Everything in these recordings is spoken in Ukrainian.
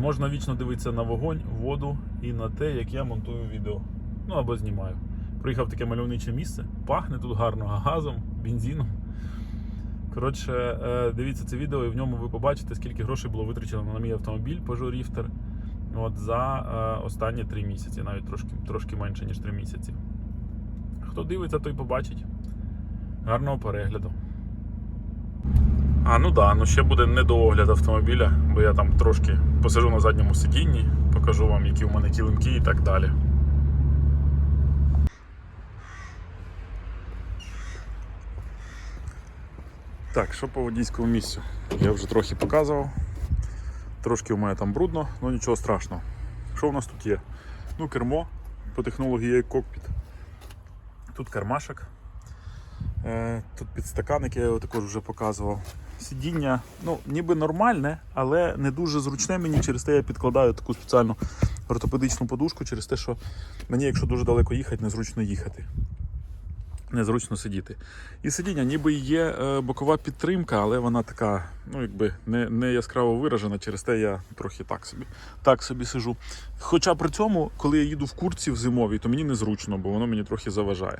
Можна вічно дивитися на вогонь, воду і на те, як я монтую відео. Ну або знімаю. Приїхав в таке мальовниче місце, пахне тут гарно газом, бензином. Коротше, е, дивіться це відео, і в ньому ви побачите, скільки грошей було витрачено на мій автомобіль Peugeot от, за е, останні три місяці, навіть трошки, трошки менше, ніж три місяці. Хто дивиться, той побачить. Гарного перегляду. А, ну да, ну ще буде недоогляд автомобіля, бо я там трошки посижу на задньому сидінні, покажу вам, які у мене килимки і так далі. Так, що по водійському місцю? Я вже трохи показував. Трошки у мене там брудно, але нічого страшного. Що у нас тут є? Ну, кермо по технології кокпіт. Тут кармашок. Е, Тут підстаканник, я його також вже показував. Сидіння, ну, ніби нормальне, але не дуже зручне мені. Через те я підкладаю таку спеціальну ортопедичну подушку, через те, що мені, якщо дуже далеко їхати, незручно їхати. Незручно сидіти. І сидіння, ніби є е, бокова підтримка, але вона така, ну якби не, не яскраво виражена, через те я трохи так собі, так собі сижу. Хоча при цьому, коли я їду в куртці в зимовій, то мені незручно, бо воно мені трохи заважає.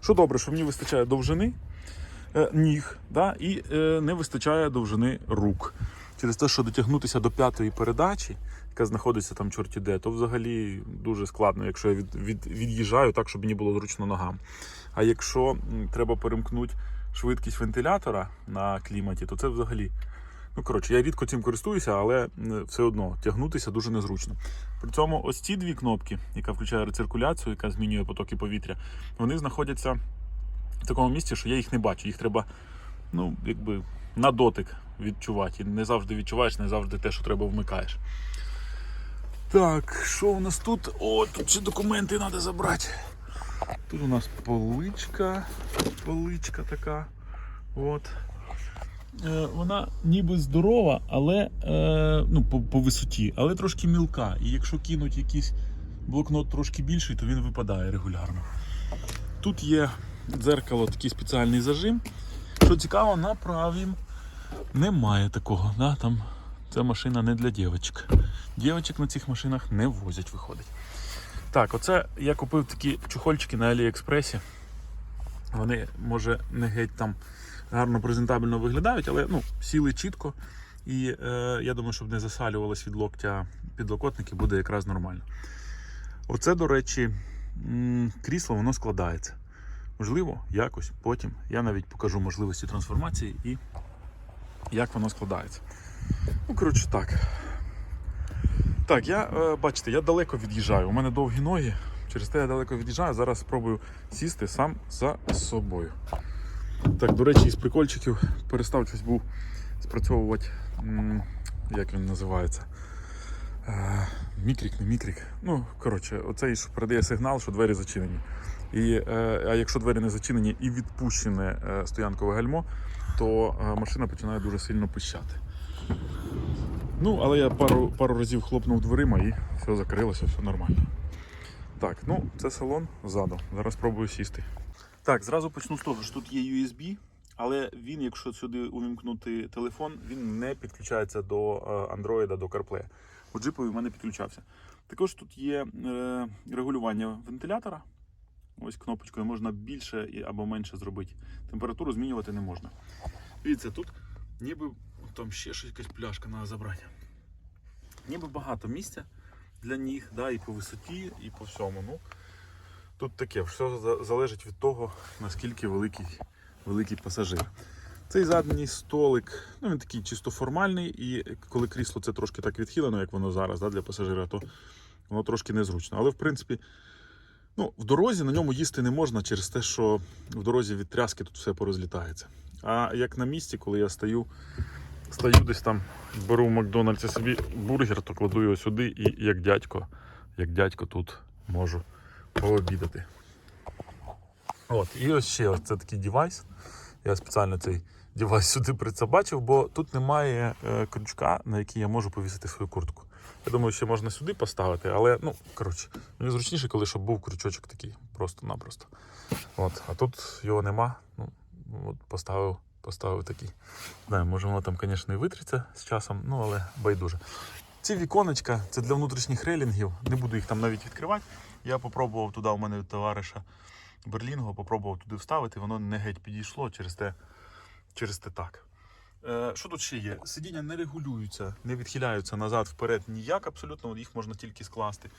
Що добре, що мені вистачає довжини ніг, да, і е, не вистачає довжини рук. Через те, що дотягнутися до п'ятої передачі, яка знаходиться там чорті де, то взагалі дуже складно, якщо я від, від, від'їжджаю так, щоб мені було зручно ногам. А якщо треба перемкнути швидкість вентилятора на кліматі, то це взагалі. Ну, коротше, я рідко цим користуюся, але все одно тягнутися дуже незручно. При цьому ось ці дві кнопки, яка включає рециркуляцію, яка змінює потоки повітря, вони знаходяться в такому місці, що я їх не бачу. Їх треба, ну, якби на дотик відчувати. І не завжди відчуваєш, не завжди те, що треба, вмикаєш. Так, що у нас тут? О, тут ще документи треба забрати. Тут у нас поличка, поличка така. От. Е, вона ніби здорова, але е, ну, по, по висоті, але трошки мілка. І якщо кинуть якийсь блокнот трошки більший, то він випадає регулярно. Тут є дзеркало, такий спеціальний зажим. Що цікаво, на правім немає такого. Да? Там ця машина не для дівчаток. Дівчаток на цих машинах не возять, виходить. Так, оце я купив такі чухольчики на Аліекспресі. Вони, може, не геть там гарно презентабельно виглядають, але ну, сіли чітко. І е, я думаю, щоб не засалювалось від локтя підлокотники, буде якраз нормально. Оце, до речі, крісло воно складається. Можливо, якось потім. Я навіть покажу можливості трансформації і як воно складається. Ну, коротше, так. Так, я, е, бачите, я далеко від'їжджаю. У мене довгі ноги. Через те я далеко від'їжджаю. Зараз спробую сісти сам за собою. Так, до речі, із прикольчиків перестав щось був спрацьовувати. Як він називається? Е, Мікрік, не мікрік. Ну, коротше, оцей що передає сигнал, що двері зачинені. І, е, а якщо двері не зачинені і відпущене е, стоянкове гальмо, то машина починає дуже сильно пищати. Ну, але я пару, пару разів хлопнув дверима і все закрилося, все нормально. Так, ну це салон ззаду. Зараз спробую сісти. Так, зразу почну з того, що тут є USB, але він, якщо сюди увімкнути телефон, він не підключається до Android, до CarPlay. У джипові в мене підключався. Також тут є е, регулювання вентилятора. Ось кнопочкою можна більше або менше зробити. Температуру змінювати не можна. Дивіться, тут ніби там ще щось якась пляшка треба забрати. Ніби багато місця для ніг, да, і по висоті, і по всьому. Ну, тут таке, все залежить від того, наскільки великий, великий пасажир. Цей задній столик, ну він такий чисто формальний, і коли крісло це трошки так відхилено, як воно зараз да, для пасажира, то воно трошки незручно. Але в принципі, ну, в дорозі на ньому їсти не можна через те, що в дорозі від тряски тут все порозлітається. А як на місці, коли я стою, стою десь там, беру в Макдональдсі собі бургер, то кладу його сюди і як дядько, як дядько тут можу пообідати. От, і ось ще ось це такий девайс. Я спеціально цей девайс сюди прицебачив, бо тут немає е, крючка, на який я можу повісити свою куртку. Я думаю, ще можна сюди поставити, але ну, коротше, мені зручніше, коли щоб був крючочок такий, просто-напросто. От, а тут його нема. Ну, от поставив, поставив такий. Не може воно там, звісно, і витриться з часом, ну але байдуже. Ці віконечка це для внутрішніх рейлінгів. Не буду їх там навіть відкривати. Я попробував туди у мене товариша Берлінго, попробував туди вставити, воно не геть підійшло через те, через те так. Е, що тут ще є? Сидіння не регулюються, не відхиляються назад, вперед ніяк абсолютно, їх можна тільки скласти.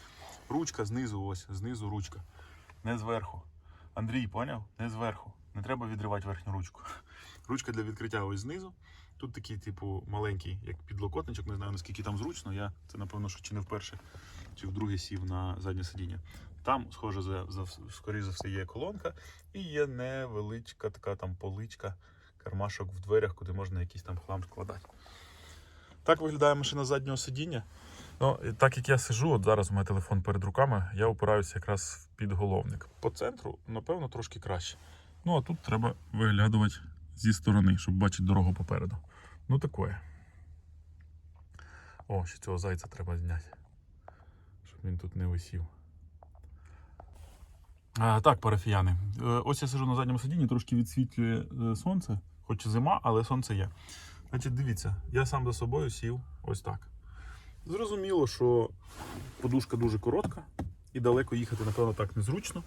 Ручка знизу, ось, знизу ручка, не зверху. Андрій, поняв? Не зверху. Не треба відривати верхню ручку. Ручка для відкриття ось знизу. Тут такий, типу, маленький, як підлокотничок, не знаю наскільки там зручно. Я це напевно, що чи не вперше, чи вдруге сів на заднє сидіння. Там, схоже, за, за скоріше за все, є колонка і є невеличка така там поличка, кармашок в дверях, куди можна якийсь там хлам складати. Так виглядає машина заднього сидіння. Ну, і так як я сижу, от зараз у мене телефон перед руками, я опираюся якраз в підголовник. По центру, напевно, трошки краще. Ну, а тут треба виглядувати зі сторони, щоб бачити дорогу попереду. Ну, такое. О, ще цього зайця треба зняти. Щоб він тут не висів. А, так, парафіяни. Е, Ось я сижу на задньому сидінні, трошки відсвітлює е, сонце, хоч зима, але сонце є. Значить, дивіться, я сам за собою сів ось так. Зрозуміло, що подушка дуже коротка і далеко їхати, напевно, так незручно.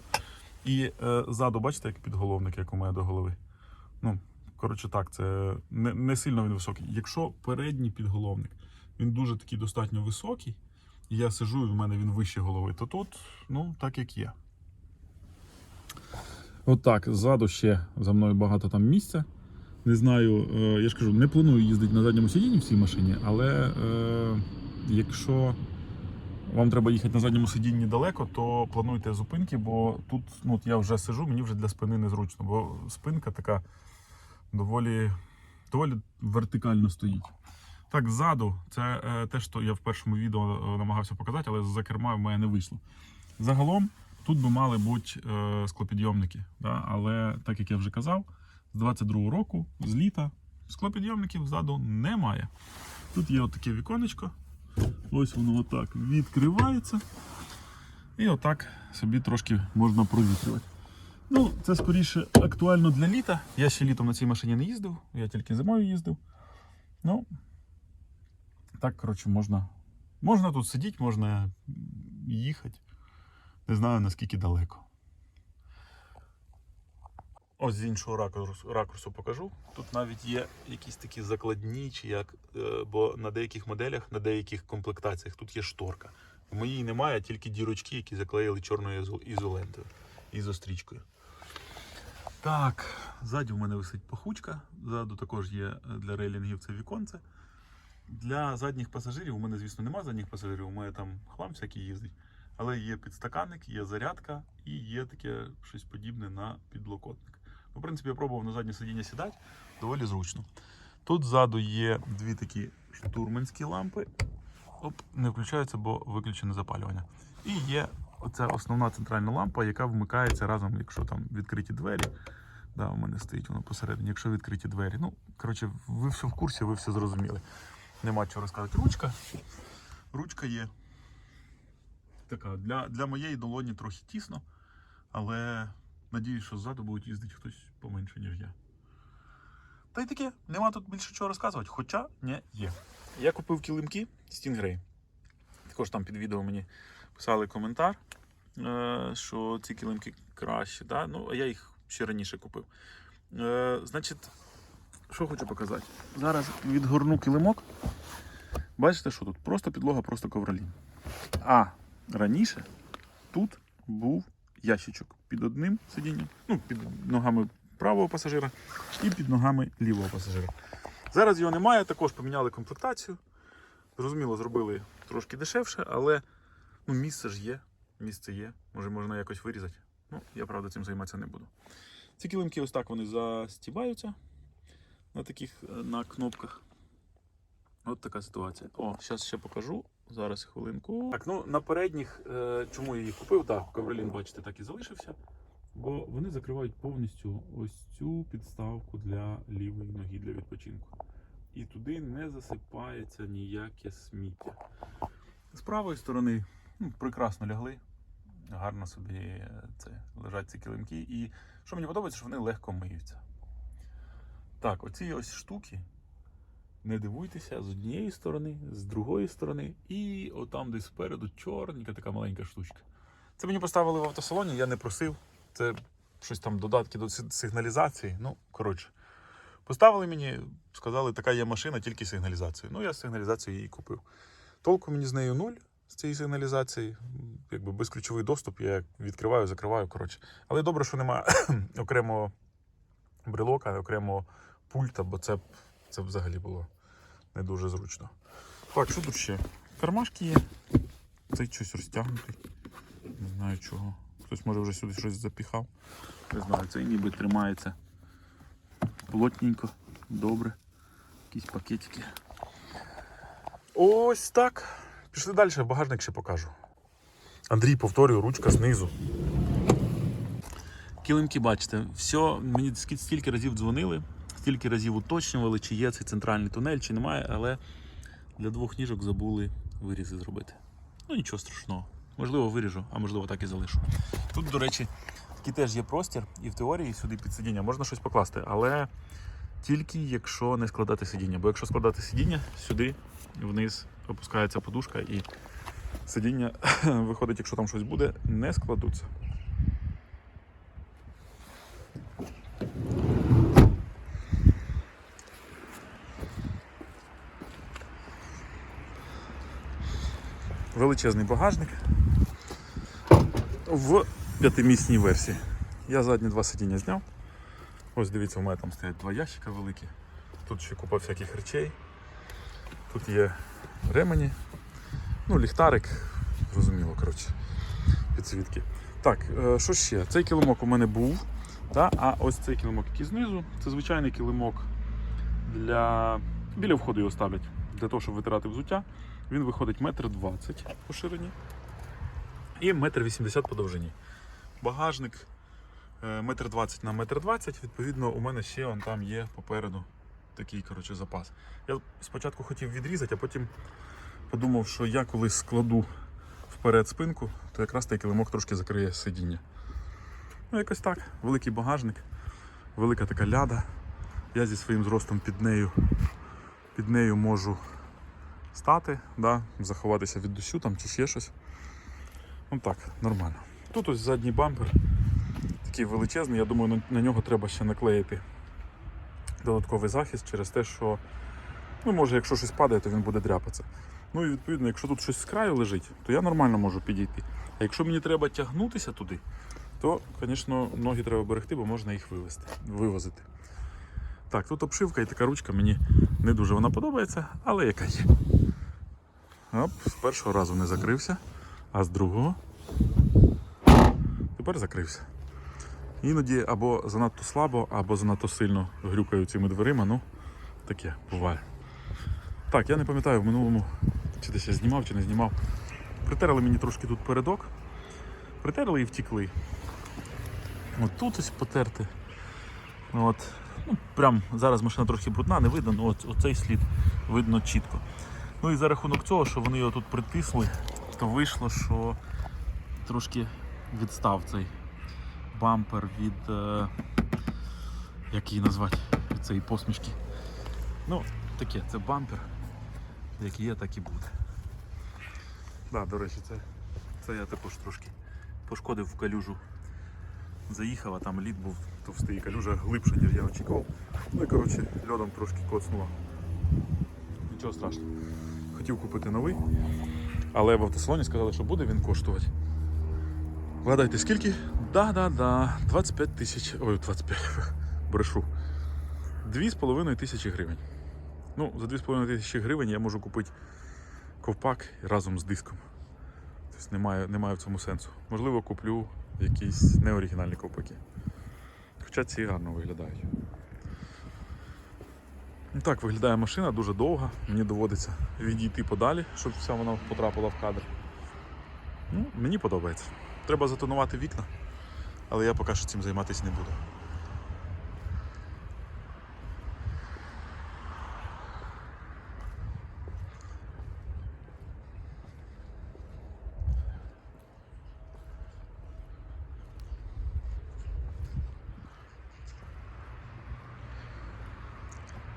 І е, ззаду, бачите, як підголовник, як у мене до голови. Ну, коротше так, це не, не сильно він високий. Якщо передній підголовник, він дуже такий достатньо високий, і я сижу, і в мене він вище голови, то тут, ну, так як є. От так, ззаду ще за мною багато там місця. Не знаю, е, я ж кажу, не планую їздити на задньому сидінні в цій машині, але е, якщо вам треба їхати на задньому сидінні далеко, то плануйте зупинки, бо тут ну, я вже сижу, мені вже для спини незручно, бо спинка така доволі, доволі вертикально стоїть. Так, ззаду, це е, те, що я в першому відео намагався показати, але за керма в мене не вийшло. Загалом тут би мали бути склопідйомники, да? але так як я вже казав, з 22-го року, з літа, склопідйомників ззаду немає. Тут є отаке віконечко. Ось воно отак відкривається. І отак собі трошки можна провітрювати. Ну, це скоріше актуально для літа. Я ще літом на цій машині не їздив, я тільки зимою їздив. Ну, так, коротше, можна. Можна тут сидіти, можна їхати. Не знаю наскільки далеко. Ось з іншого ракурсу, ракурсу покажу. Тут навіть є якісь такі закладні, чи як, е, бо на деяких моделях, на деяких комплектаціях тут є шторка. В моїй немає, тільки дірочки, які заклеїли чорною ізо- ізолентою, ізострічкою. Так, ззаді в мене висить пахучка. Ззаду також є е, для рейлінгів це віконце. Для задніх пасажирів у мене, звісно, немає задніх пасажирів, у мене там хлам всякий їздить. Але є підстаканник, є зарядка і є таке щось подібне на підлокотник. В принципі, я пробував на заднє сидіння сідати, доволі зручно. Тут ззаду є дві такі штурманські лампи. Оп, не включаються, бо виключене запалювання. І є оця основна центральна лампа, яка вмикається разом, якщо там відкриті двері. Да, у мене стоїть воно посередині, якщо відкриті двері. Ну, коротше, ви все в курсі, ви все зрозуміли. Нема чого розказати. Ручка. Ручка є. Така, для, для моєї долоні трохи тісно, але надіюсь, що ззаду будуть їздити хтось поменше, ніж я. Та й таке, нема тут більше чого розказувати, хоча не є. Я купив килимки Stingray. Також там під відео мені писали коментар, е, що ці килимки кращі. Да? Ну, а я їх ще раніше купив. Е, Значить, що хочу показати. Зараз відгорну килимок. Бачите, що тут? Просто підлога, просто ковролін. А раніше тут був ящичок під одним сидінням, ну, під ногами правого пасажира і під ногами лівого пасажира. Зараз його немає, також поміняли комплектацію. Зрозуміло, зробили трошки дешевше, але ну, місце ж є. Місце є. Може, можна якось вирізати. Ну, я правда цим займатися не буду. Ці килимки ось так вони застібаються на таких е, на кнопках. От така ситуація. О, зараз ще покажу. Зараз хвилинку. Так, ну на передніх, е, чому я їх купив? Так, ковролін, бачите, так і залишився. Бо вони закривають повністю ось цю підставку для лівої ноги для відпочинку. І туди не засипається ніяке сміття. З правої сторони ну, прекрасно лягли. Гарно собі е, це, лежать ці килимки. І що мені подобається, що вони легко миються. Так, оці ось штуки Не дивуйтеся з однієї сторони, з другої сторони, і отам десь спереду чорненька така маленька штучка. Це мені поставили в автосалоні, я не просив. Це щось там додатки до сигналізації. Ну, коротше. Поставили мені, сказали, така є машина, тільки з сигналізацією. Ну, я з сигналізацією її купив. Толку мені з нею нуль з цієї сигналізації. Якби безключовий доступ, я відкриваю, закриваю. Коротше. Але добре, що немає окремого брелока, окремого пульта, бо це, це б взагалі було не дуже зручно. Так, що тут ще? Кармашки є. Цей щось розтягнутий. Не знаю чого. Хтось може вже сюди щось запіхав. Не знаю, цей ніби тримається плотненько, добре. Якісь пакетики. Ось так. Пішли далі, багажник ще покажу. Андрій, повторюю, ручка знизу. Килимки, бачите, все, мені стільки разів дзвонили, стільки разів уточнювали, чи є цей центральний тунель, чи немає, але для двох ніжок забули вирізи зробити. Ну нічого страшного. Можливо, виріжу, а можливо так і залишу. Тут, до речі, такий теж є простір, і в теорії сюди під сидіння можна щось покласти, але тільки якщо не складати сидіння. Бо якщо складати сидіння, сюди вниз опускається подушка і сидіння виходить, якщо там щось буде, не складуться. Величезний багажник в п'ятимісній версії. Я задні два сидіння зняв. Ось дивіться, у мене там стоять два ящика великі. Тут ще купа всяких речей. Тут є ремені. Ну, ліхтарик, зрозуміло, коротше, підсвітки. Так, е, що ще? Цей килимок у мене був. Та? А ось цей килимок, який знизу, це звичайний килимок для. Біля входу його ставлять для того, щоб витирати взуття. Він виходить метр двадцять по ширині і метр вісімдесят по довжині. Багажник е, метр двадцять на метр двадцять. Відповідно, у мене ще он там є попереду такий коротше, запас. Я спочатку хотів відрізати, а потім подумав, що я коли складу вперед спинку, то якраз той килимок трошки закриє сидіння. Ну, якось так. Великий багажник, велика така ляда. Я зі своїм зростом під нею, під нею можу стати, да, заховатися від дощу там чи ще щось. Ну так, нормально. Тут ось задній бампер, такий величезний, я думаю, на, нього треба ще наклеїти додатковий захист через те, що, ну, може, якщо щось падає, то він буде дряпатися. Ну і відповідно, якщо тут щось з краю лежить, то я нормально можу підійти. А якщо мені треба тягнутися туди, то, звісно, ноги треба берегти, бо можна їх вивезти, вивозити. Так, тут обшивка і така ручка, мені не дуже вона подобається, але яка є. Оп, з першого разу не закрився, а з другого тепер закрився. Іноді або занадто слабо, або занадто сильно грюкаю цими дверима, ну таке буває. Так, я не пам'ятаю в минулому, чи десь я знімав, чи не знімав. Притерли мені трошки тут передок. Притерли і втікли. От тут ось потерти. От. Ну, прям зараз машина трохи брудна, не видно, ну от, оцей слід видно чітко. Ну і за рахунок цього, що вони його тут притисли, то вийшло, що трошки відстав цей бампер від. Е, як її назвати? Від цієї посмішки. Ну, таке, це бампер. Як є, так і буде. Да, до речі, це, це я також трошки пошкодив в калюжу. Заїхав, а там лід був товстий, калюжа глибша, ніж я очікував. Ну і коротше, льодом трошки коцнуло. Нічого страшного. Хотів купити новий, але в автосалоні сказали, що буде він коштувати. Вгадайте, скільки? Да-да-да, 25 тисяч. Ой, 25, брешу. 2,5 тисячі гривень. Ну, за 2,5 тисячі гривень я можу купити ковпак разом з диском. Тобто немає, немає в цьому сенсу. Можливо, куплю якісь неоригінальні ковпаки. Хоча ці гарно виглядають. Так виглядає машина дуже довга. Мені доводиться відійти подалі, щоб вся вона потрапила в кадр. Ну, мені подобається. Треба затонувати вікна, але я поки що цим займатися не буду.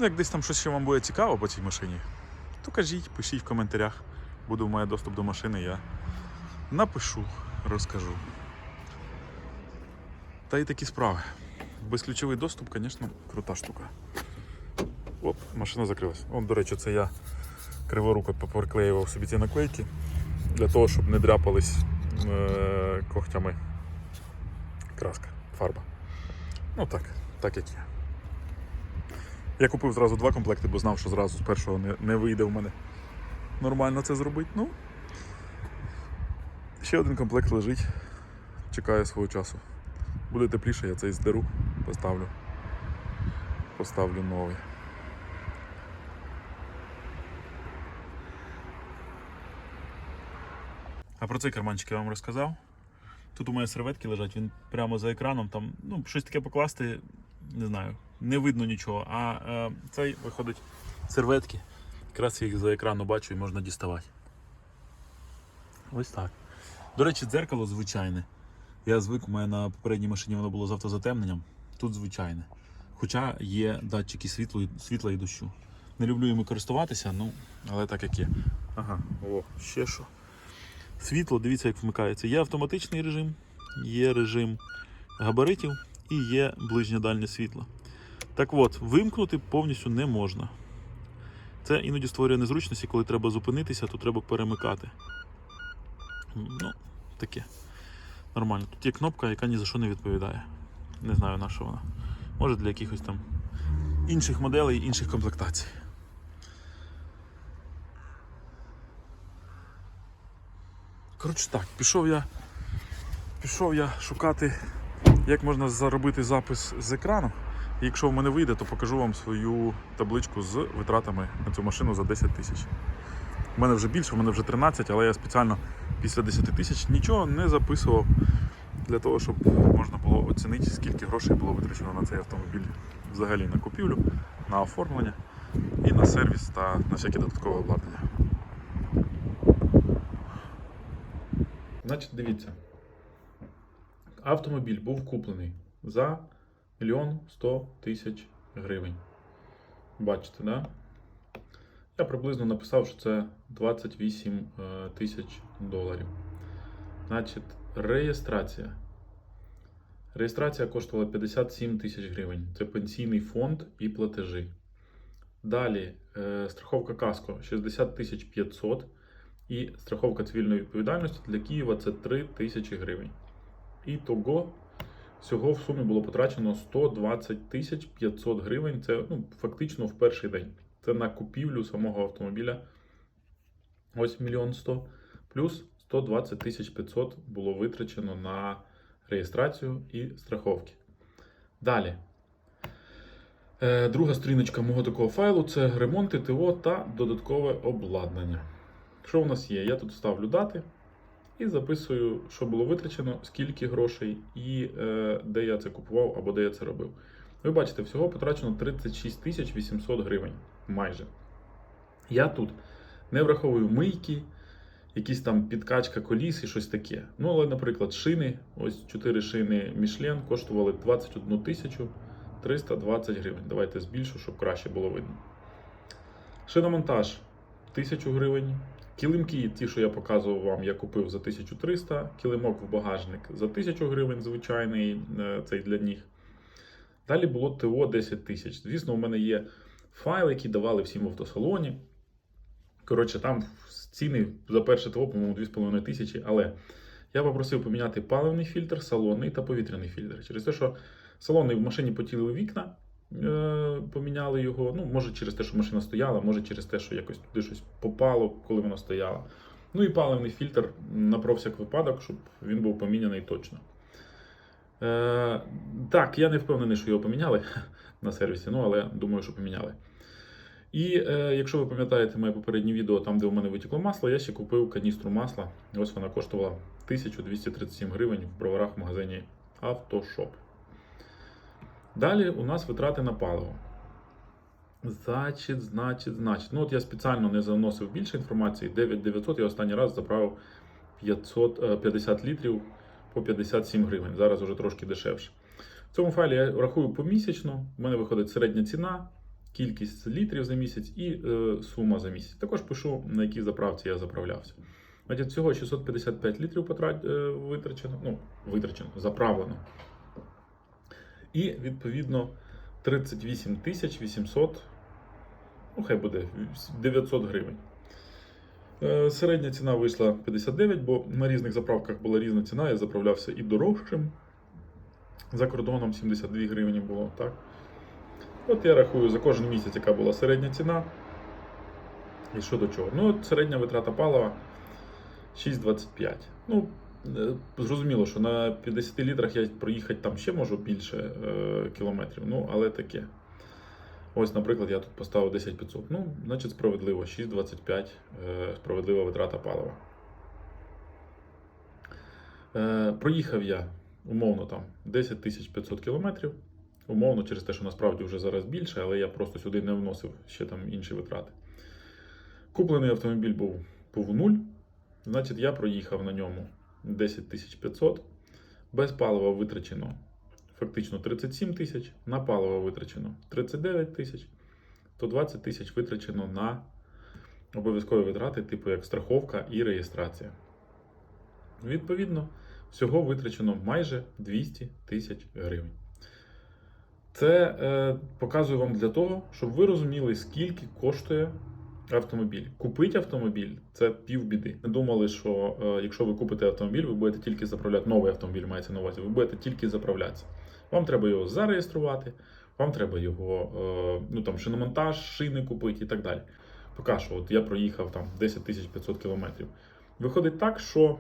Ну, як десь там щось ще вам буде цікаво по цій машині, то кажіть, пишіть в коментарях. Буду мати доступ до машини, я напишу, розкажу. Та й такі справи. Безключовий доступ, звісно, крута штука. Оп, машина закрилась. От, до речі, це я криворуко поприклеював собі ці наклейки для того, щоб не дряпались е- когтями краска, фарба. Ну так, так як є. Я купив зразу два комплекти, бо знав, що зразу з першого не, не вийде в мене нормально це зробити. Ну, ще один комплект лежить, чекає свого часу. Буде тепліше, я цей здеру, поставлю. Поставлю новий. А про цей карманчик я вам розказав. Тут у мене серветки лежать, він прямо за екраном. Там ну, щось таке покласти, не знаю, не видно нічого. А е, цей виходить серветки. Якраз їх за екрану бачу і можна діставати. Ось так. До речі, дзеркало звичайне. Я звик, у мене на попередній машині воно було з автозатемненням. Тут звичайне. Хоча є датчики світлу, світла і дощу. Не люблю їм користуватися, ну, але так як є. Ага, о, ще що. Світло, дивіться, як вмикається. Є автоматичний режим, є режим габаритів і є ближнє дальнє світло. Так от, вимкнути повністю не можна. Це іноді створює незручності, коли треба зупинитися, то треба перемикати. Ну, таке. Нормально. Тут є кнопка, яка ні за що не відповідає. Не знаю на що вона. Може для якихось там інших моделей, інших комплектацій. Коротше так, пішов я, пішов я шукати, як можна заробити запис з екрану. І якщо в мене вийде, то покажу вам свою табличку з витратами на цю машину за 10 тисяч. У мене вже більше, у мене вже 13, але я спеціально після 10 тисяч нічого не записував для того, щоб можна було оцінити, скільки грошей було витрачено на цей автомобіль взагалі на купівлю, на оформлення і на сервіс та на всяке додаткове обладнання. Значить, дивіться. Автомобіль був куплений за мільйон 100 тисяч гривень. Бачите, да? Я приблизно написав, що це 28 е, тисяч доларів. Значить, реєстрація. Реєстрація коштувала 57 тисяч гривень. Це пенсійний фонд і платежі. Далі е, страховка каско 60 тисяч 500 і страховка цивільної відповідальності для Києва це 3 тисячі гривень. І того всього в сумі було потрачено 120 тисяч 500 гривень. Це ну, фактично в перший день. Це на купівлю самого автомобіля. Ось мільйон 100. Плюс 120 тисяч 500 було витрачено на реєстрацію і страховки. Далі. Е, Друга сторіночка мого такого файлу це ремонти ТО та додаткове обладнання. Що у нас є? Я тут ставлю дати і записую, що було витрачено, скільки грошей і е, де я це купував або де я це робив. Ви бачите, всього потрачено 36 тисяч 800 гривень майже. Я тут не враховую мийки, якісь там підкачка коліс і щось таке. Ну, але, наприклад, шини, ось 4 шини Michelin коштували 21 тисячу 320 гривень. Давайте збільшу, щоб краще було видно. Шиномонтаж 1000 гривень. Килимки, ті, що я показував вам, я купив за 1300, килимок в багажник за 1000 гривень, звичайний е, цей для ніг. Далі було ТО 10 тисяч. Звісно, у мене є файл, який давали всім в автосалоні. Коротше, там ціни за перше ТО, по-моєму, 2,5 тисячі. Але я попросив поміняти паливний фільтр, салонний та повітряний фільтр. Через те, що салонний в машині потілили вікна, поміняли його. Ну, може через те, що машина стояла, може через те, що якось туди щось попало, коли вона стояла. Ну і паливний фільтр на всяк випадок, щоб він був поміняний точно. Е, так, я не впевнений, що його поміняли на сервісі, ну але думаю, що поміняли. І е, якщо ви пам'ятаєте моє попереднє відео, там, де у мене витекло масло, я ще купив каністру масла. Ось вона коштувала 1237 гривень в броварах в магазині Автошоп. Далі у нас витрати на паливо. Значить, значить, значить. Ну от я спеціально не заносив більше інформації. 9900 я останній раз заправив 500, е, 50 літрів по 57 гривень. Зараз вже трошки дешевше. В цьому файлі я рахую помісячно. У мене виходить середня ціна кількість літрів за місяць і е, сума за місяць. Також пишу, на якій заправці я заправлявся. Значить, всього 655 літрів е, витрачено, ну, витрачено, заправлено. І відповідно 38 тисяч 800, ну хай буде 900 гривень. Е, Середня ціна вийшла 59, бо на різних заправках була різна ціна. Я заправлявся і дорожчим. За кордоном 72 гривні було, так. От я рахую за кожен місяць, яка була середня ціна. І що до чого. Ну, от середня витрата палива 6,25. Ну, зрозуміло, що на 50 літрах я проїхати там ще можу більше е, кілометрів, ну, але таке. Ось, наприклад, я тут поставив 10500. Ну, значить, справедливо, 6,25 е, справедлива витрата палива. Е, проїхав я умовно там 10 500 кілометрів. Умовно, через те, що насправді вже зараз більше, але я просто сюди не вносив ще там інші витрати. Куплений автомобіль був, був нуль. Значить, я проїхав на ньому 10 500. Без палива витрачено фактично 37 тисяч, на паливо витрачено 39 тисяч, то 20 тисяч витрачено на обов'язкові витрати, типу як страховка і реєстрація. Відповідно, всього витрачено майже 200 тисяч гривень. Це е, показую вам для того, щоб ви розуміли, скільки коштує автомобіль. Купити автомобіль це півбіди. Не думали, що е, якщо ви купите автомобіль, ви будете тільки заправляти новий автомобіль, мається на увазі, ви будете тільки заправлятися. Вам треба його зареєструвати, вам треба його, е, ну там шиномонтаж, шини купити і так далі. Поки що, от я проїхав там 10 500 кілометрів. Виходить так, що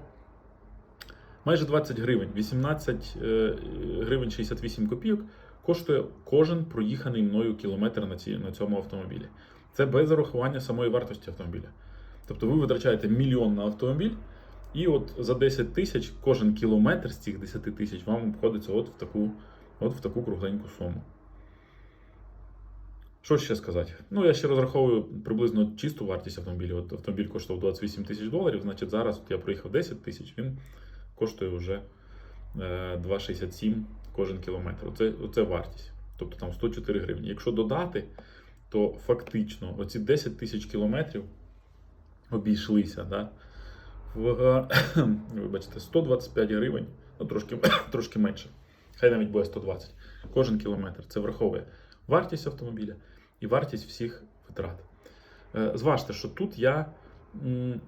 майже 20 гривень, 18 е, гривень 68 копійок коштує кожен проїханий мною кілометр на, ці, на цьому автомобілі. Це без зарахування самої вартості автомобіля. Тобто ви витрачаєте мільйон на автомобіль, і от за 10 тисяч кожен кілометр з цих 10 тисяч вам обходиться от в таку, от в таку кругленьку суму. Що ще сказати? Ну, я ще розраховую приблизно чисту вартість автомобіля. От автомобіль коштував 28 тисяч доларів, значить зараз от я проїхав 10 тисяч, він коштує вже е, 2,67 кожен кілометр. Оце, оце вартість. Тобто там 104 гривні. Якщо додати, то фактично оці 10 тисяч кілометрів обійшлися. Да? В, вибачте, 125 гривень, ну трошки, трошки менше. Хай навіть буде 120. Кожен кілометр. Це враховує вартість автомобіля і вартість всіх витрат. Е, Зважте, що тут я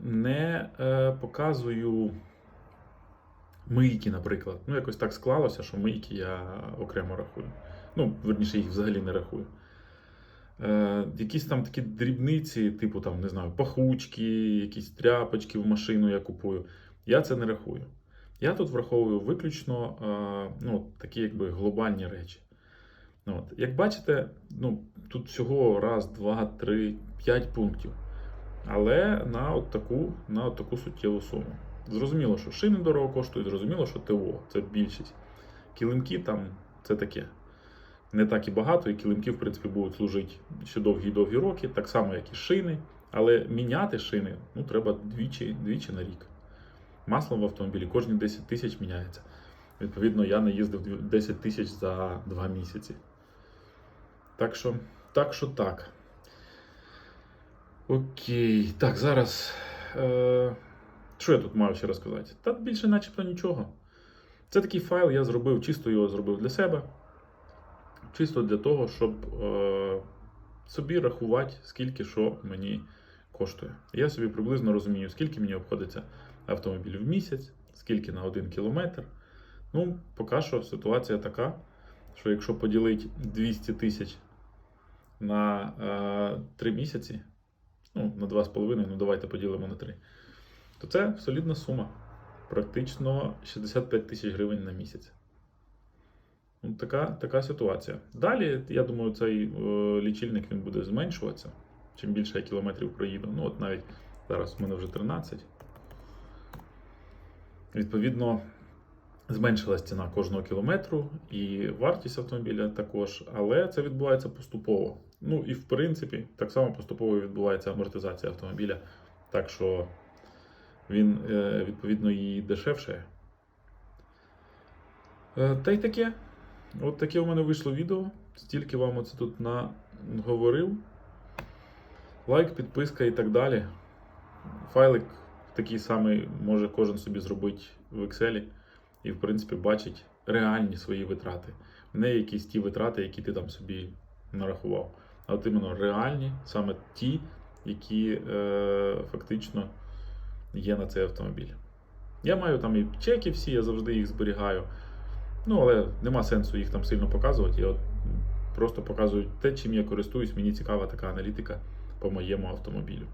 не е, показую мийки, наприклад. Ну, якось так склалося, що мийки я окремо рахую. Ну, верніше, їх взагалі не рахую. Е, якісь там такі дрібниці, типу там, не знаю, пахучки, якісь тряпочки в машину я купую. Я це не рахую. Я тут враховую виключно е, ну, такі якби глобальні речі. Ну, От. Як бачите, ну, тут всього раз, два, три, п'ять пунктів. Але на от таку, на от таку суттєву суму. Зрозуміло, що шини дорого коштують, зрозуміло, що ТО це більшість. Килимки там це таке. Не так і багато, і килимки, в принципі, будуть служити ще довгі-довгі роки, так само, як і шини. Але міняти шини ну, треба двічі, двічі на рік. Масло в автомобілі кожні 10 тисяч міняється. Відповідно, я не їздив 10 тисяч за 2 місяці. Так що, так що так. Окей. Так, зараз. Е... Що я тут маю ще розказати? Та більше начебто нічого. Це такий файл, я зробив, чисто його зробив для себе. Чисто для того, щоб е, собі рахувати, скільки що мені коштує. Я собі приблизно розумію, скільки мені обходиться автомобіль в місяць, скільки на один кілометр. Ну, поки що ситуація така, що якщо поділити 200 тисяч на е, 3 місяці, ну, на 2,5, ну давайте поділимо на 3, то це солідна сума. Практично 65 тисяч гривень на місяць. Така, така ситуація. Далі, я думаю, цей е, лічильник він буде зменшуватися. Чим більше я кілометрів проїду. Ну, от навіть зараз в мене вже 13. Відповідно, зменшилась ціна кожного кілометру і вартість автомобіля також, але це відбувається поступово. Ну і в принципі, так само поступово відбувається амортизація автомобіля. Так що він е, відповідно і дешевше. Та й таке. От таке у мене вийшло відео. Стільки вам оце тут на говорив. Лайк, підписка і так далі. Файлик такий самий може кожен собі зробити в Excel і, в принципі, бачить реальні свої витрати. Не якісь ті витрати, які ти там собі нарахував. А от іменно реальні, саме ті, які е, фактично є на цей автомобіль. Я маю там і чеки всі, я завжди їх зберігаю. Ну, але нема сенсу їх там сильно показувати. Я от просто показую те, чим я користуюсь. Мені цікава така аналітика по моєму автомобілю.